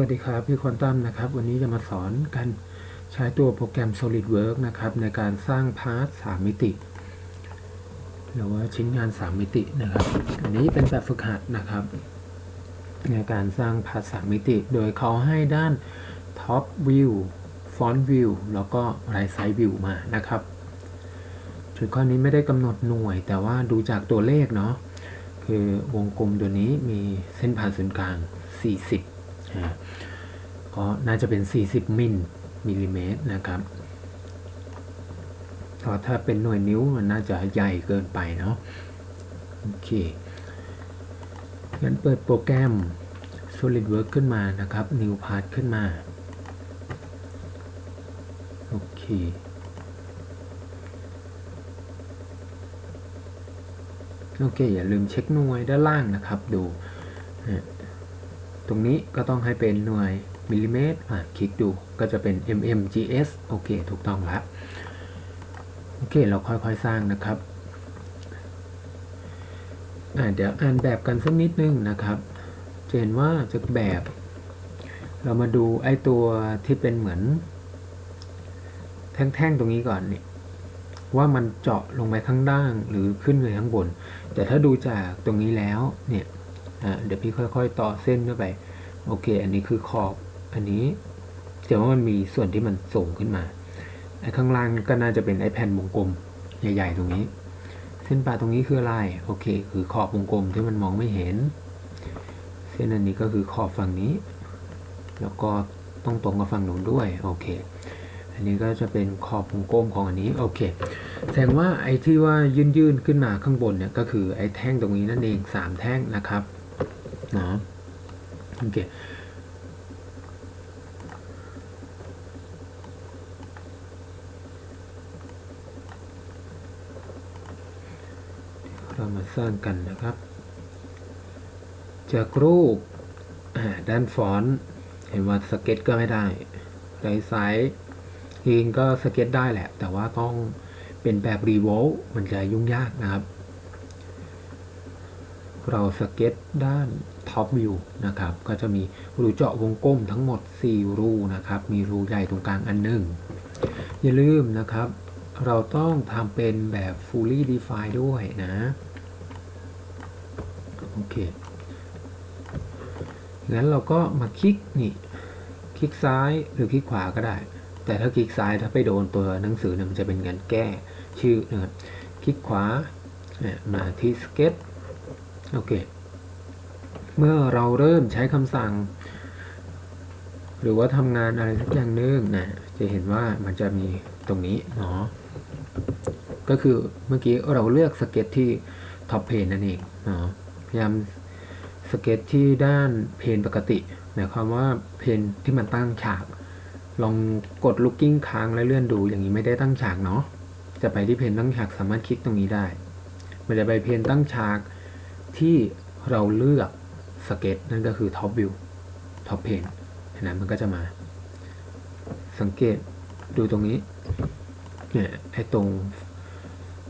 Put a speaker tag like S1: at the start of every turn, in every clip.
S1: วัสดีครับ พี่ควอนตัมนะครับ วันนี้จะมาสอนการใช้ตัวโปรแกรม SolidWorks นะครับ ในการสร้างพาร์ท3มิติ หรือว่าชิ้นงาน 3 มิตินะครับ อันนี้เป็นแบบฝึกหัดนะครับ ในการสร้างพาร์ท3มิติ โดยเขาให้ด้าน Top View Front View แล้วก็ Right Side View มานะครับจุดข้อนี้ไม่ได้กำหนดหน่วย แต่ว่าดูจากตัวเลขเนาะคือวงกลมตัวนี้มีเส้นผ่านศูนย์กลาง 40 ก็น่าจะเป็น 40 มิลมิลลิเมตรนะครับเพราะถ้าเป็นหน่วยนิ้วมันน่าจะใหญ่เกินไปเนาะโอเคงั้นเปิดโปรแกรม SolidWorks ขึ้นมานะครับ New Part ขึ้นมา โอเคโอเค อย่าลืมเช็คหน่วยด้านล่างนะครับดูนะ ตรงนี้ก็ต้องให้เป็นหน่วยมิลลิเมตรอะคลิกดูก็จะเป็น mmgs โอเค ถูกต้องแล้วโอเค เราค่อยๆสร้างนะครับอะเดี๋ยวอ่านแบบกันสักนิดนึงนะครับจะเห็นว่าจากแบบ เรามาดูไอ้ตัวที่เป็นเหมือน แท่งๆตรงนี้ก่อนนี่ว่ามันเจาะลงไปข้างล่างหรือขึ้นไปข้างบน แต่ถ้าดูจากตรงนี้แล้วเนี่ย อะเดี๋ยวพี่ค่อยๆ ต่อเส้นเข้าไป โอเค อันนี้คือขอบ อันนี้แต่ว่ามันมีส่วนที่มันส่งขึ้นมา ไอ้ข้างล่างก็น่าจะเป็นไอ้แผ่นวงกลมใหญ่ๆ ตรงนี้ เส้นปลาตรงนี้คืออะไร โอเค คือขอบวงกลมที่มันมองไม่เห็น เส้นอันนี้ก็คือขอบฝั่งนี้ แล้วก็ต้องตรงกับฝั่งนู้นด้วย โอเค อันนี้ก็จะเป็นขอบวงกลมของอันนี้ โอเค แสดงว่าไอ้ที่ว่ายื่นๆขึ้นมาข้างบนเนี่ยก็คือไอ้แท่งตรงนี้นั่นเองสามแท่งนะครับ นะโอเคเรามาสร้างกันนะครับ จากรูปด้านฟอนต์เห็นว่าสเก็ตก็ไม่ได้ไรไซส์จริงก็สเก็ตได้แหละ แต่ว่าต้องเป็นแบบรีโวลมันจะยุ่งยากนะครับ เราสเก็ตด้าน ท็อปวิวนะครับก็จะมีรูเจาะวงกลมทั้งหมด 4 รูนะครับ มีรูใหญ่ตรงกลางอันหนึ่งอย่าลืมนะครับ เราต้องทำเป็นแบบ fully defined ด้วยนะ โอเค งั้นเราก็มาคลิกนี่ คลิกซ้ายหรือคลิกขวาก็ได้ แต่ถ้าคลิกซ้ายถ้าไปโดนตัวหนังสือเนี่ยมันจะเป็นการแก้ชื่อนะครับ คลิกขวาเนี่ยมาที่ sketch โอเค เมื่อเราเริ่มใช้คำสั่ง หรือว่าทำงานอะไรสักอย่างหนึงนะจะเห็นว่ามันจะมีตรงนี้เนาะก็คือเมื่อกี้เราเลือกสเก็ตที่ท็อปเพนนั่นเองเนาะพยายามสเก็ตที่ด้านเพนปกติหมายความว่าเพนที่มันตั้งฉาก ลองกด looking ค้างแล้วเลื่อนดูอย่างนี้ไม่ได้ตั้งฉากเนาะจะไปที่เพนตั้งฉากสามารถคลิกตรงนี้ได้ มันจะไปเพนตั้งฉากที่เราเลือก สเก็ตนั่นก็คือ top view top เพนนะมันก็จะมา สังเกตดูตรงนี้เนี่ยไอ้ตรง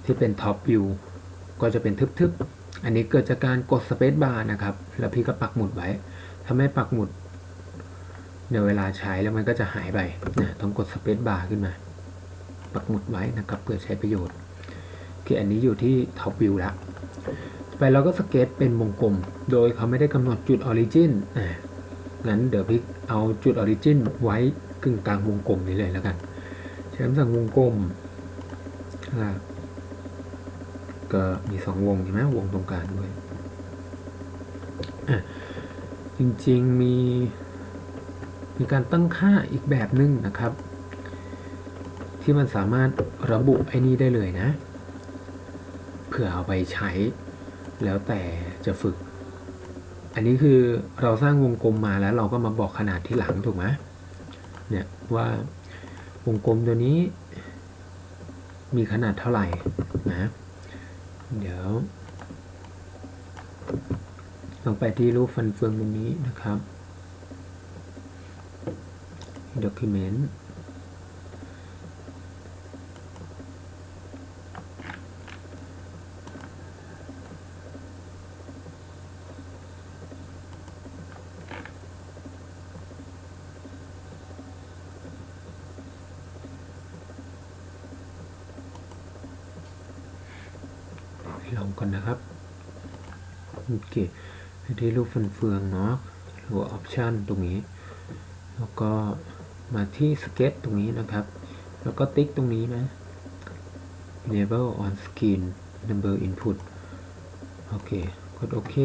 S1: ที่เป็น top view ก็จะเป็นทึบๆ อันนี้เกิดจากการกด space bar นะครับ แล้วพี่ก็ปักหมุดไว้ ถ้าไม่ปักหมุดในเวลาใช้แล้วมันก็จะหายไปนะต้องกด space bar ขึ้นมา ปักหมุดไว้นะครับเพื่อใช้ประโยชน์โอเคอันนี้อยู่ที่ top view แล้ว ไปเราก็สเก็ตเป็นวงกลม โดยเขาไม่ได้กำหนดจุด origin อ่างั้นเดี๋ยวพี่เอาจุด origin ไว้กึ่งกลางวงกลมนี้เลยแล้วกันใช้คำสั่งวงกลมก็มีสองวงใช่ไหมวงตรงกลางด้วยอะจริงๆมีมีการตั้งค่าอีกแบบหนึ่งนะครับ ที่มันสามารถระบุไอ้นี้ได้เลยนะเพื่อเอาไปใช้ แล้วแต่จะฝึก อันนี้คือเราสร้างวงกลมมาแล้วเราก็มาบอกขนาดที่หลังถูกไหมเนี่ยว่าวงกลมตัวนี้มีขนาดเท่าไหร่นะเดี๋ยวลองไปที่รูปฟันเฟืองตรงนี้นะครับ Document ลงก่อนนะครับ โอเคที่รูปฟันเฟืองเนาะหรือว่าออปชันตรงนี้ แล้วก็มาที่สเก็ตตรงนี้นะครับ แล้วก็ติ๊กตรงนี้นะ enable on screen number input โอเค กดโอเค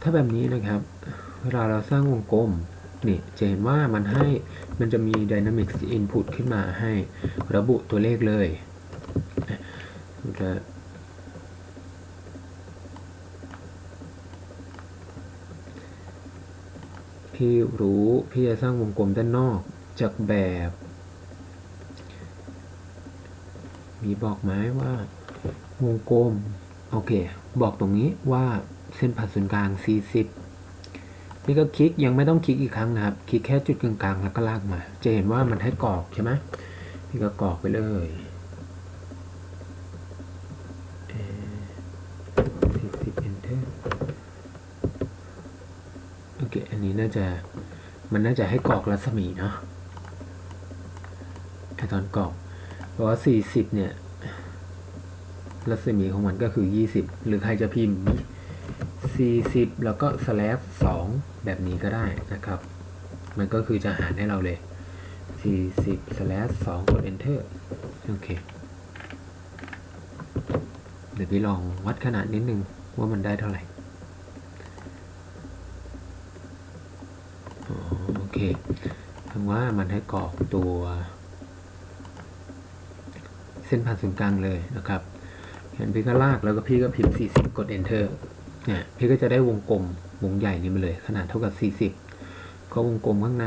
S1: ถ้าแบบนี้นะครับ เวลาเราสร้างวงกลมนี่จะเห็นว่ามันให้มันจะมี dynamics input ขึ้นมาให้ระบุตัวเลขเลยมันจะ พี่รู้พี่จะสร้างวงกลมด้านนอกจากแบบ มีบอกไหมว่าวงกลม โอเค บอกตรงนี้ว่าเส้นผ่าศูนย์กลาง 40 นี่ก็คลิกยังไม่ต้องคลิกอีกครั้งนะครับ คลิกแค่จุดกลางแล้วก็ลากมา จะเห็นว่ามันให้กรอกใช่ไหมนี่ก็กรอกไปเลยเอ่อ40 enter โอเค อั น่าจะมันน่าจะให้กรอกรัศมีเนาะไอตอนกรอกเพราะว่า40เนี่ย รัศมีของมันก็คือ20หรือใครจะพิมพ์40แล้วก็ slash 2แบบนี้ก็ได้นะครับ มันก็คือจะหารให้เราเลย40 slash 2กด enter โอเค เดี๋ยวพี่ลองวัดขนาดนิดนึงว่ามันได้เท่าไหร่อ๋อ คำว่ามันให้กรอกตัว เส้นผ่านศูนย์กลางเลยนะครับเห็นพี่ก็ลากแล้วก็พี่ก็พิมพ์ 40 กด enter เนี่ยพี่ก็จะได้วงกลมวงใหญ่นี้มาเลย ขนาดเท่ากับ 40 ก็วงกลมข้างใน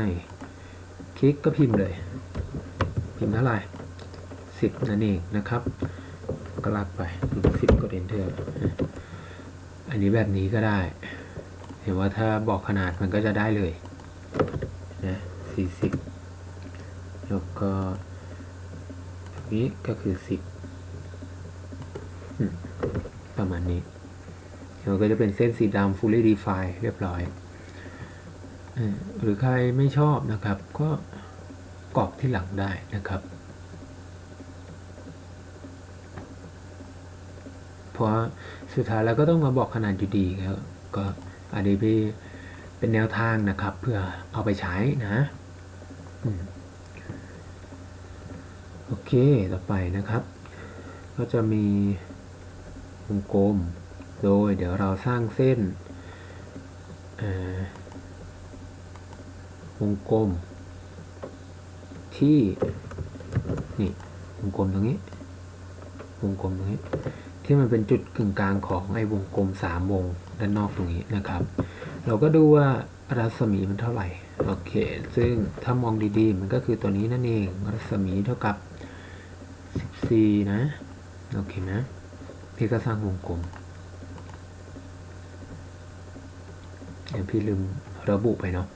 S1: คลิกก็พิมพ์เลย พิมพ์เท่าไหร่10 นั่นเองนะครับ ก็ลากไปพิมพ์10กด enter อันนี้แบบนี้ก็ได้ เห็นว่าถ้าบอกขนาดมันก็จะได้เลย นะ40แล้วก็นี้ก็คือ10อืมประมาณนี้แล้วก็จะเป็นเส้นสีดำ fully defined เรียบร้อยหรือใครไม่ชอบนะครับ ก็กรอกที่หลังได้นะครับ เพราะสุดท้ายแล้วก็ต้องมาบอกขนาดอยู่ดีครับก็อันนี้พี่เป็นแนวทางนะครับ เพื่อเอาไปใช้นะ โอเค ต่อไปนะครับ ก็จะมีวงกลม โดยเดี๋ยวเราสร้างเส้นวงกลม ที่ นี่วงกลมตรงนี้ วงกลมตรงนี้ ที่มันเป็นจุดกึ่งกลางของไอ้วงกลมสามวงด้านนอกตรงนี้นะครับ เราก็ดูว่ารัศมีมันเท่าไหร่ โอเค ซึ่งถ้ามองดีๆ มันก็คือตัวนี้นั่นเอง รัศมีเท่ากับ 14 นะ โอเคนะพี่ก็สร้างวงกลมเดี๋ยวพี่ลืมระบุไปเนาะ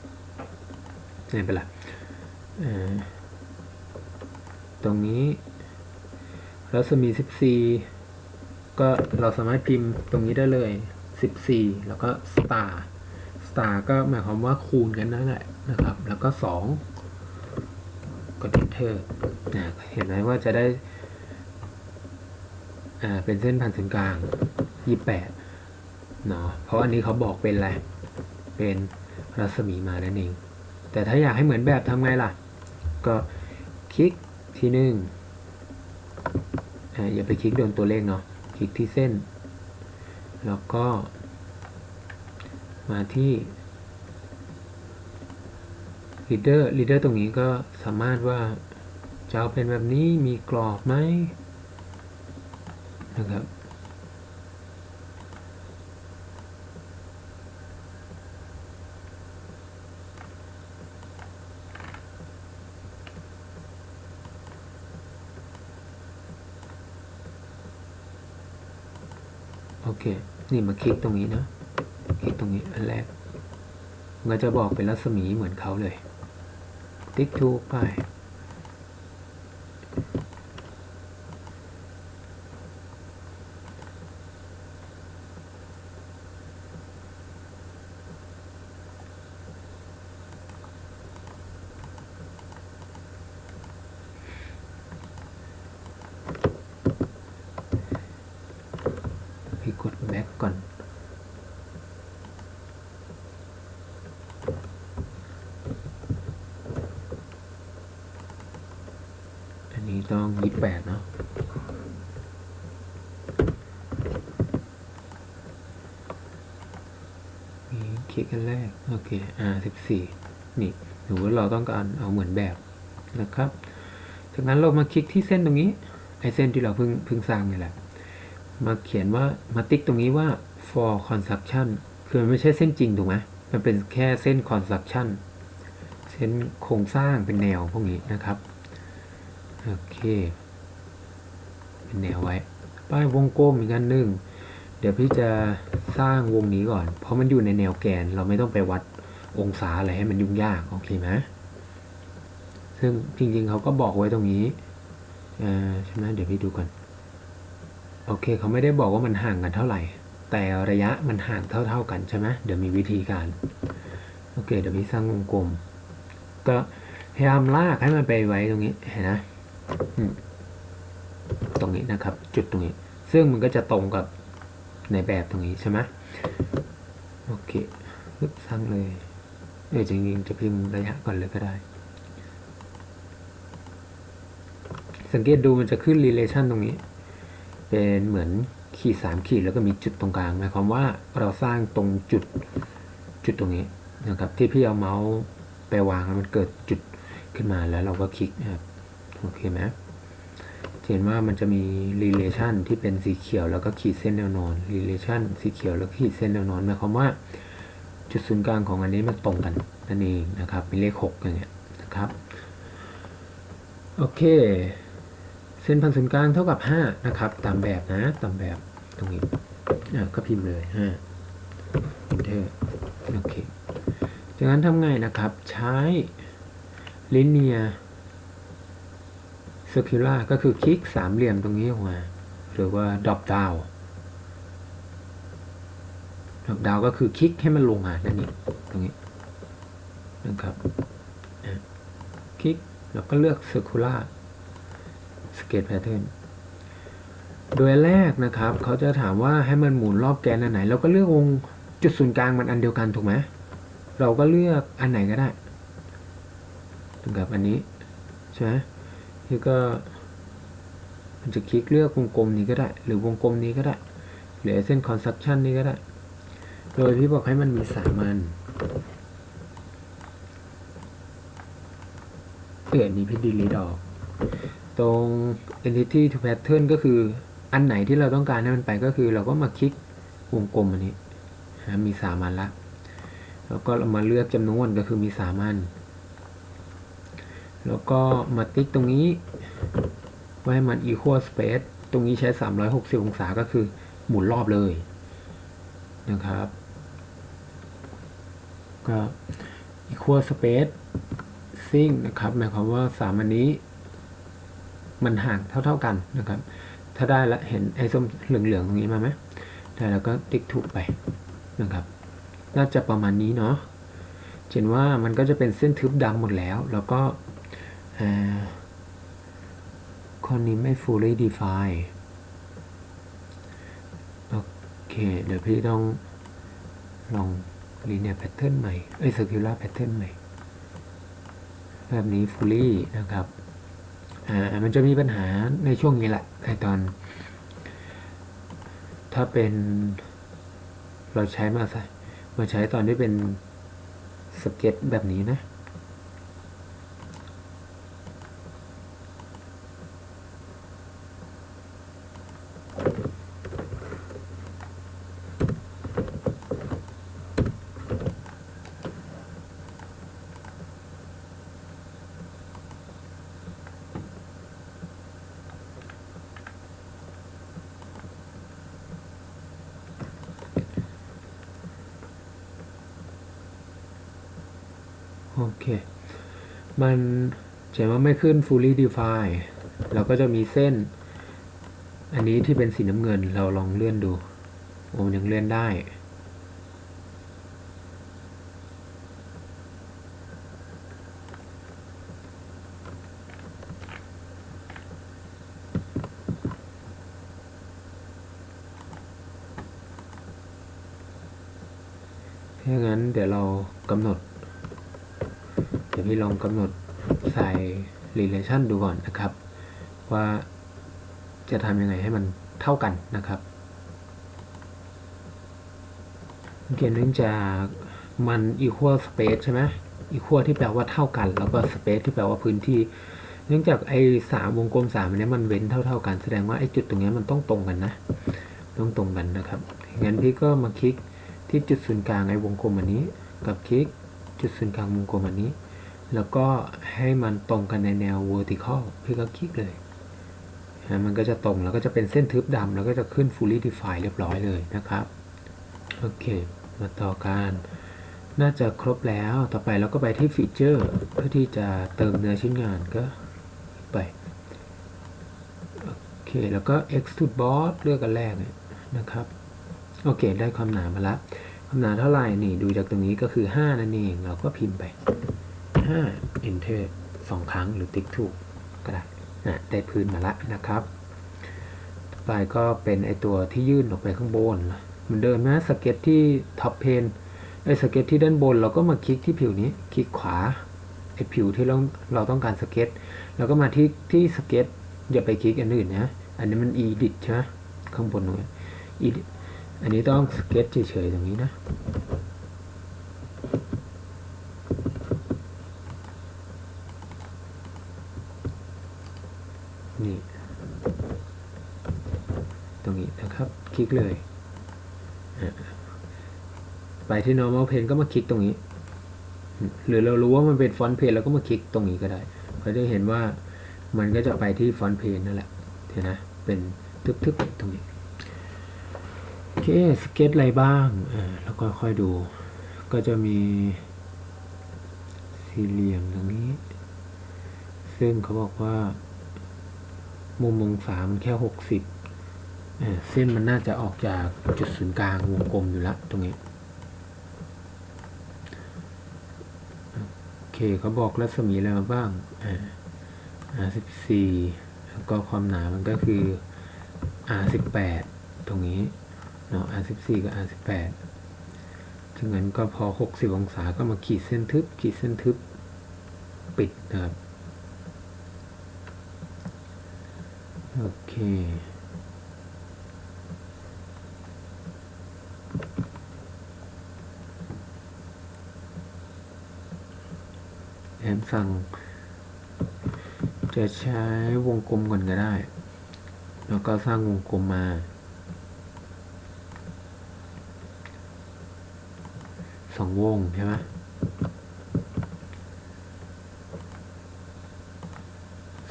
S1: ไม่เป็นไรตรงนี้ รัศมี 14 ก็เราสามารถพิมพ์ตรงนี้ได้เลย 14 แล้วก็ star star ก็หมายความว่าคูณกันนั่นแหละ นะครับ แล้วก็ 2 กด enter นะเห็นไหมว่าจะได้อ่าเป็นเส้นผ่านศูนย์กลาง 28เนาะเพราะอันนี้เขาบอกเป็นอะไร เป็นรัศมีมานั่นเอง แต่ถ้าอยากให้เหมือนแบบทำไงล่ะ ก็คลิกที่หนึ่งอ่าอย่าไปคลิกโดนตัวเลขเนาะ คลิกที่เส้น แล้วก็มาที่ leader leader ตรงนี้ก็สามารถว่าจะเอาเป็นแบบนี้มีกรอบไหมนะครับโอเค นี่มาคลิกตรงนี้นะ คลิกตรงนี้อันแรก มันจะบอกเป็นรัศมีเหมือนเขาเลย ติ๊กชูไป โอเค ต้องยี่แปดเนาะมีคลิกอันแรก โอเค อ่าสิบสี่นี่หรือว่าเราต้องการเอาเหมือนแบบนะครับ จากนั้นเรามาคลิกที่เส้นตรงนี้ ไอเส้นที่เราเพิ่งเพิ่งสร้างนี่แหละ มาเขียนว่ามาติ๊กตรงนี้ว่า for construction คือมันไม่ใช่เส้นจริงถูกไหมมันเป็นแค่เส้น construction เส้นโครงสร้างเป็นแนวพวกนี้นะครับ โอเค เป็นแนวไว้ ป้ายวงกลมอีกอันหนึ่ง เดี๋ยวพี่จะสร้างวงนี้ก่อน เพราะมันอยู่ในแนวแกน เราไม่ต้องไปวัดองศาอะไรให้มันยุ่งยาก โอเคไหมซึ่งจริงๆเขาก็บอกไว้ตรงนี้อ่าใช่ไหมเดี๋ยวพี่ดูก่อน โอเค เขาไม่ได้บอกว่ามันห่างกันเท่าไหร่ แต่ระยะมันห่างเท่า ๆกันใช่ไหมเดี๋ยวมีวิธีการ โอเค เดี๋ยวพี่สร้างวงกลม ก็พยายามลากให้มันไปไว้ตรงนี้ เห็นนะอืม ตรงนี้นะครับ จุดตรงนี้ ซึ่งมันก็จะตรงกับในแบบตรงนี้ใช่ไหมโอเคึสร้างเลยเออจริงๆจะพิมพ์ระยะก่อนเลยก็ได้ สังเกตดูมันจะขึ้น relation ตรงนี้ เป็นเหมือนขีดสามขีดแล้วก็มีจุดตรงกลางหมายความว่าเราสร้างตรงจุดจุดตรงนี้นะครับ ที่พี่เอาเมาส์ไปวางแล้วมันเกิดจุดขึ้นมาแล้วเราก็คลิกนะครับ โอเคไหมเห็นว่ามันจะมี relation ที่เป็นสีเขียวแล้วก็ขีดเส้นแนวนอน relation สีเขียวแล้วขีดเส้นแนวนอนหมายความว่า จุดศูนย์กลางของอันนี้มันตรงกันนั่นเองนะครับเป็นเลขหกอย่างเงี้ยนะครับโอเค เส้นพันศูนย์กลางเท่ากับ 5 นะครับ ตามแบบนะตามแบบตรงนี้อะก็พิมพ์เลย5 enter โอเคจากนั้นทำไงนะครับใช้ linear circular ก็คือคลิกสามเหลี่ยมตรงนี้ออกมา หรือว่า drop down drop down ก็คือคลิกให้มันลงมานั่นเองตรงนี้นะครับคลิกแล้วก็เลือก circular sketch pattern โดยแรกนะครับ เขาจะถามว่าให้มันหมุนรอบแกนอันไหน เราก็เลือกวงจุดศูนย์กลางมันอันเดียวกันถูกไหมเราก็เลือกอันไหนก็ได้ถึงกับอันนี้ใช่ไหม ที่ก็มันจะคลิกเลือกวงกลมนี้ก็ได้ หรือวงกลมนี้ก็ได้ หรือเส้น construction นี้ก็ได้ โดยพี่บอกให้มันมีสามอันเอออันนี้พี่ดีลีดออกตรง entity to pattern ก็คืออันไหนที่เราต้องการให้มันไปก็คือเราก็มาคลิกวงกลมอันนี้นะมีสามันละแล้วก็เรามาเลือกจำนวนก็คือมีสามัน แล้วก็มาติ๊กตรงนี้ ไว้ให้มัน equal space ตรงนี้ใช้ 360 องศาก็คือหมุนรอบเลยนะครับ ก็ equal space ซิ่งนะครับ หมายความว่าสามอันนี้ มันห่างเท่า ๆกันนะครับ ถ้าได้แล้วเห็นไอ้ส้มเหลืองๆตรงนี้มาไหมได้แล้วก็ติ๊กถูกไปนะครับ น่าจะประมาณนี้เนาะเห็นว่ามันก็จะเป็นเส้นทึบดำหมดแล้ว แล้วก็ ข้อนี้ไม่ fully define โอเค เดี๋ยวพี่ต้องลอง linear pattern ใหม่ เอ้ย circular pattern ใหม่ แบบนี้ fully นะครับ อ่า มันจะมีปัญหาในช่วงนี้แหละในตอน ถ้าเป็น เราใช้มาใส่มาใช้ตอนที่เป็นสเก็ตแบบนี้นะ โอเค มันเขียนว่าไม่ขึ้น fully define เราก็จะมีเส้น อันนี้ที่เป็นสีน้ำเงินเราลองเลื่อนดู โอ้ยังเลื่อนได้ ถ้างั้นเดี๋ยวเรากำหนด กำหนดใส่ relation ดูก่อนนะครับ ว่าจะทำยังไงให้มันเท่ากันนะครับโอเคเนื่องจากมัน equal space ใช่ไหม equal ที่แปลว่าเท่ากัน แล้วก็ space ที่แปลว่าพื้นที่ เนื่องจากไอ้สามวงกลมสามอันนี้มันเว้นเท่า ๆ กัน แสดงว่าไอ้จุดตรงนี้มันต้องตรงกันนะ ต้องตรงกันนะครับ งั้นพี่ก็มาคลิกที่จุดศูนย์กลางไอ้วงกลมอันนี้ กับคลิกจุดศูนย์กลางวงกลมอันนี้ แล้วก็ให้มันตรงกันในแนว vertical พี่ก็คลิกเลยนะมันก็จะตรงแล้วก็จะเป็นเส้นทึบดำแล้วก็จะขึ้น fully define เรียบร้อยเลยนะครับโอเคมาต่อกันน่าจะครบแล้วต่อไปเราก็ไปที่ฟีเจอร์เพื่อที่จะเติมเนื้อชิ้นงานก็ไปโอเคแล้วก็ extrude boss เลือกกันแรกเนี่ยนะครับโอเค ได้ความหนามาละความหนาเท่าไหร่นี่ดูจากตรงนี้ก็คือ 5 นั่นเอง เราก็พิมพ์ไป 5 enter สองครั้งหรือติ๊กถูกก็ได้นะได้พื้นมาละนะครับต่อไปก็เป็นไอตัวที่ยื่นออกไปข้างบนเหมือนเดิมนะสเก็ตที่ท็อปเพนไอสเก็ตที่ด้านบนเราก็มาคลิกที่ผิวนี้คลิกขวาไอผิวที่เราเราต้องการสเก็ตแล้วก็มาที่ที่สเก็ตอย่าไปคลิกอันอื่นนะอันนี้มัน edit ใช่ไหมข้างบนนู้น edit อันนี้ต้องสเก็ตเฉยๆตรงนี้นะ นี่ ตรงนี้นะ คลิกเลยไปที่ normal pane ก็มาคลิกตรงนี้ หรือเรารู้ว่ามันเป็นฟอนต์เพจเราก็มาคลิกตรงนี้ก็ได้เราจะเห็นว่ามันก็จะไปที่ฟอนต์เพจนั่นแหละเห็นนะเป็นทึบๆตรงนี้โอเคสเก็ตอะไรบ้างอ่าแล้วก็ค่อยดู ก็จะมีสี่เหลี่ยมตรงนี้ ซึ่งเขาบอกว่า มุมองศามันแค่หกสิบ เส้นมันน่าจะออกจากจุดศูนย์กลางวงกลมอยู่แล้วตรงนี้โอเคเขาบอกรัศมีอะไรมาบ้างอ่า R สิบสี่แล้วก็ความหนามันก็คือ R สิบแปดตรงนี้เนาะ R สิบสี่กับ R สิบแปดฉะนั้นก็พอหกสิบองศาก็มาขีดเส้นทึบ ขีดเส้นทึบปิดนะครับ โอเค มสั่ง จะใช้วงกลมก่อนก็ได้ แล้วก็สร้างวงกลมมา สองวงใช่ไหม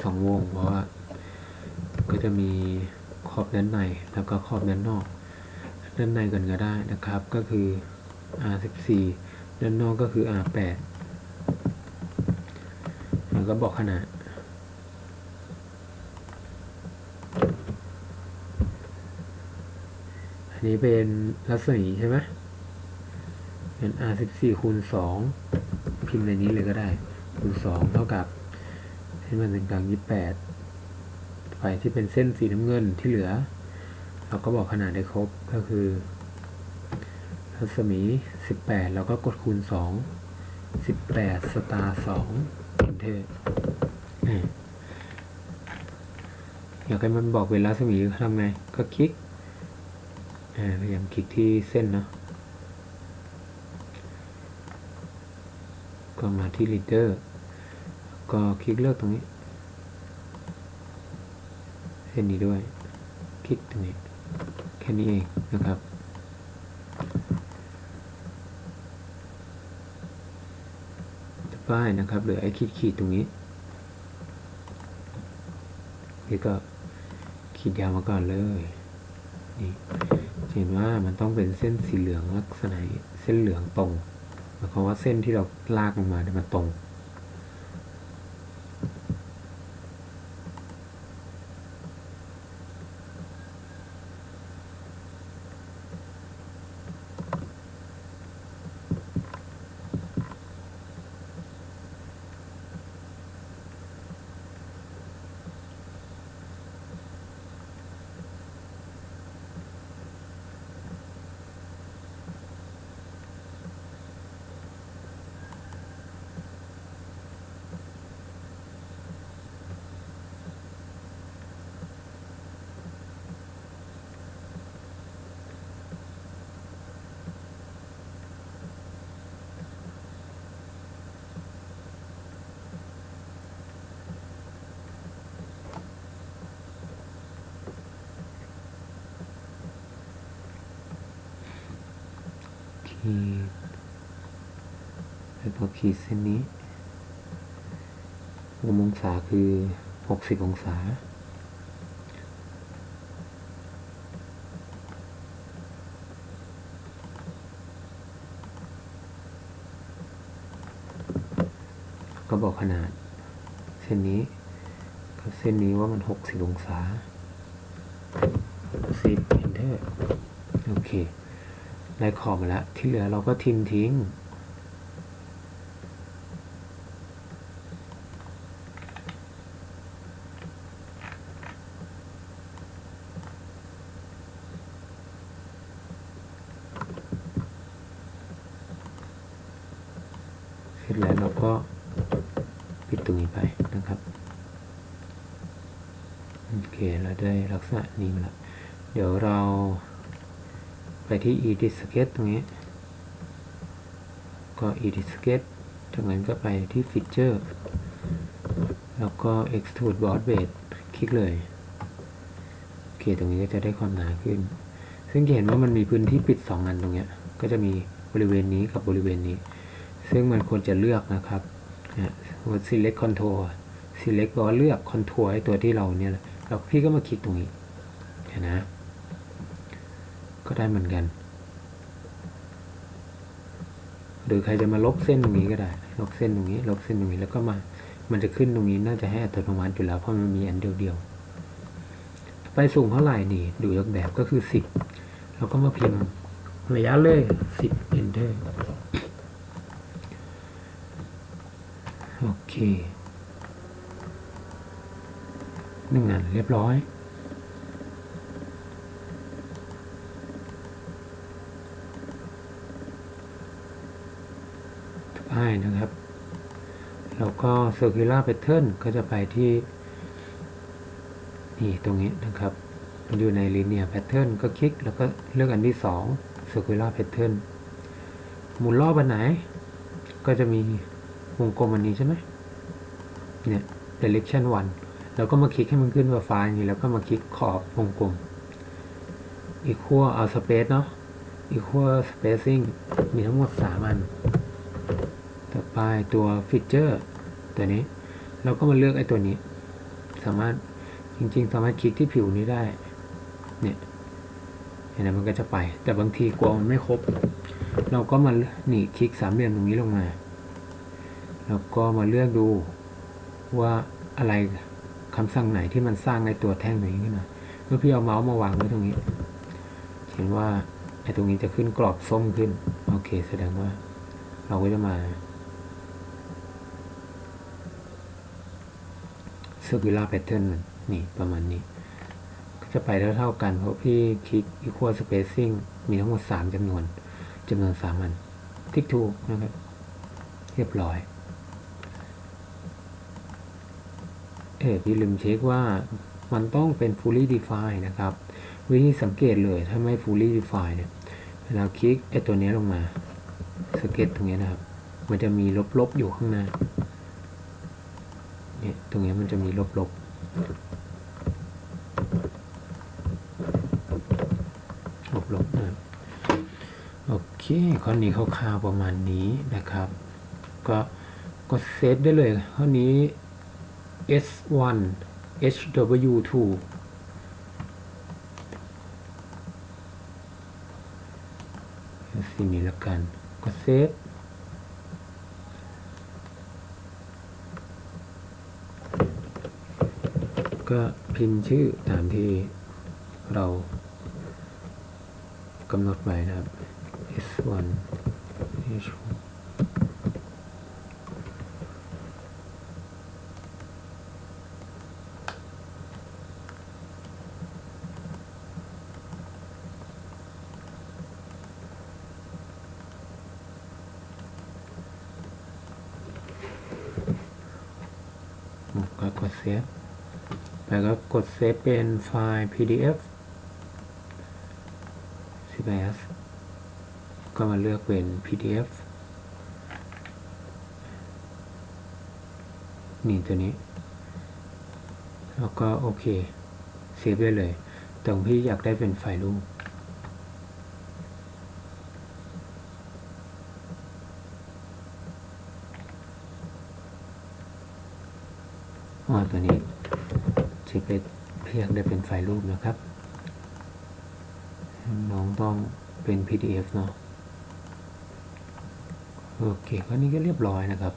S1: สองวงเพราะว่าก็จะมีขอบด้านในแล้วก็ขอบด้านนอก ด้านในกันก็ได้นะครับก็คือ R14 ด้านนอกก็คือ R8 แล้ว ก็บอกขนาดอันนี้เป็นรัศมีใช่ไหมเป็น R14 คูณ2พิมพ์ในนี้เลยก็ได้คูณ2เท่ากับเส้นมันเป็นกลาง28ไฟที่เป็นเส้นสีน้ำเงินที่เหลือ เราก็บอกขนาดได้ครบก็คือ รัศมี 18 แล้วก็กดคูณ 2 18 สตาร์2 enter อ่อยากให้มันบอกเป็นรัศมีทำไง ก็คลิกอ่าพยายามคลิกที่เส้นเนาะก็มาที่ leader ก็คลิกเลือกตรงนี้ เส้นนี้ด้วย คลิกตรงนี้ แค่นี้เองนะครับ ป้ายนะครับเหรือไอ้ขีดขีดตรงนี้นี่ก็ขีดยาวมาก่อนเลยนี่เห็นว่ามันต้องเป็นเส้นสีเหลืองลักษณะเส้นเหลืองตรงหมายความว่าเส้นที่เราลากลงมาเนี่ยมันตรง ขีด แล้วพอขีดเส้นนี้มุมองศาคือหกสิบองศา ก็บอกขนาด เส้นนี้กับเส้นนี้ว่ามันหกสิบองศาสิบ enter โอเค ได้ขอบมาแล้ว ที่เหลือเราก็ทิมทิ้ง เสร็จแล้วเราก็ปิดตรงนี้ไปนะครับ โอเค เราได้ลักษณะนี้มาแล้ว เดี๋ยวเรา ไปที่ edit sketch ตรงนี้ ก็ edit sketch จากนั้นก็ไปที่ feature แล้วก็ extrude boss base คลิกเลยโอเคตรงนี้ก็จะได้ความหนาขึ้น ซึ่งเห็นว่ามันมีพื้นที่ปิด 2 อันตรงนี้ก็จะมีบริเวณนี้กับบริเวณนี้ ซึ่งมันควรจะเลือกนะครับนะ select control select แปลว่าเลือก control ไอ้ตัวที่เราเนี่ยแล้วพี่ก็มาคลิกตรงนี้เห็นนะ ได้เหมือนกัน หรือใครจะมาลบเส้นตรงนี้ก็ได้ ลบเส้นตรงนี้ ลบเส้นตรงนี้แล้วก็มา มันจะขึ้นตรงนี้น่าจะให้อัตโนมัติอยู่แล้วเพราะมันมีอันเดียวๆ ไปสูงเท่าไหร่นี่ ดูจากแบบก็คือสิบเราก็มาพิมพ์ระยะเลยสิบ enter โอเคหนึ่งอันเรียบร้อย ป้นะครับ แล้วก็ circular pattern ก็จะไปที่ นี่ตรงนี้นะครับ มันอยู่ใน linear pattern ก็คลิก แล้วก็เลือกอันที่สอง circular pattern หมุนรอบอันไหน ก็จะมีวงกลมอันนี้ใช่ไหมเนี่ย direction 1 แล้วก็มาคลิกให้มันขึ้นว่าไฟล์นี้แล้วก็มาคลิกขอบวงกลม equal เอา space เนาะ equal spacing มีทั้งหมด3อัน ไปตัว feature ตัวนี้ เราก็มาเลือกไอ้ตัวนี้ สามารถจริง ๆ สามารถคลิกที่ผิวนี้ได้ เนี่ยเห็นไหมมันก็จะไป แต่บางทีกลัวมันไม่ครบ เราก็มานี่คลิกสามเหลี่ยมตรงนี้ลงมาแล้วก็มาเลือกดูว่าอะไรคำสั่งไหนที่มันสร้างในตัวแท่งนี้ขึ้นมาเมื่อพี่เอาเมาส์มาวางไว้ตรงนี้ เห็นว่าไอ้ตรงนี้จะขึ้นกรอบส้มขึ้น โอเค แสดงว่าเราก็จะมา circular pattern มันนี่ประมาณนี้ ก็จะไปเท่าๆกัน เพราะพี่คลิก equal spacing มีทั้งหมด 3จำนวนจำนวนสามอันทิกถูกนะครับ เรียบร้อย เออพี่ลืมเช็คว่ามันต้องเป็น fully defined นะครับ วิธีสังเกตเลยถ้าไม่ fully defined เนี่ยเวลาคลิกไอ้ตัวนี้ลงมาสเก็ตตรงนี้นะครับ มันจะมีลบๆอยู่ข้างหน้า รงนี้มันจะมีลบๆลบๆนะโอเคข้อนี้คร่าวๆประมาณนี้นะครับ ก็ก็เซฟได้เลยข้อนี้ S1 HW2 สิ่งนี้ล้วกันก็เซฟ ก็พิมพ์ชื่อตามที่เรากำหนดไว้นะครับ S1 H ดเซฟเป็นไฟล์ PDF CPS ก็มาเลือกเป็น PDF นี่ตัวนี้ แล้วก็โอเค เซฟได้เลย แต่พี่อยากได้เป็นไฟล์รูปอ๋อตัวนี้ จะเป็นเรียกได้เป็นไฟล์รูปนะครับ น้องต้องเป็น PDF เนาะโอเคก็นี้ก็เรียบร้อยนะครับ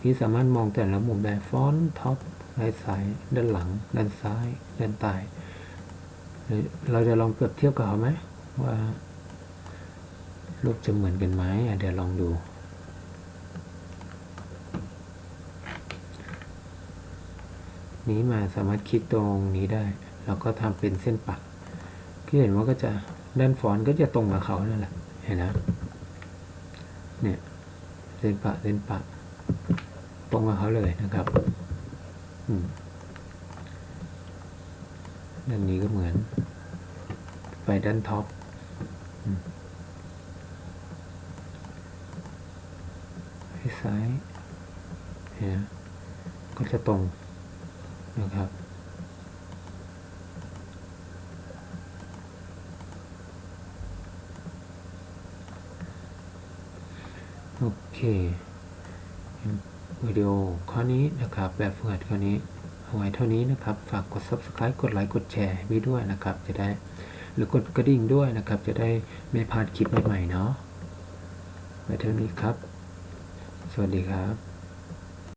S1: ที่สามารถมองแต่ละมุมได้ฟอนต์ท็อปไายซ้ายด้านหลัง ด้านซ้าย ด้านใต้เราจะลองเปรียบเทียบกับเขาไหมว่ารูปจะเหมือนกันไหมเดี๋ยวลองดู นี้มาสามารถคลิกตรงนี้ได้ แล้วก็ทำเป็นเส้นปักที่เห็นว่าก็จะด้านฟอนก็จะตรงกับเขานั่นแหละเห็นนะเนี่ยเส้นปะเส้นปะตรงกับเขาเลยนะครับอืด้านนี้ก็เหมือน ไปด้านท็อปอให้ซ้ายเห็นนะก็จะตรง นะครับ โอเควิดีโอข้อนี้นะครับ แบบฝึกหัดข้อนี้เอาไว้เท่านี้นะครับ ฝากกด subscribe กดไลค์กดแชร์ให้ด้วยนะครับ จะได้หรือกดกระดิ่งด้วยนะครับ จะได้ไม่พลาดคลิปใหม่ๆเนาะไว้เท่านี้ครับ สวัสดีครับ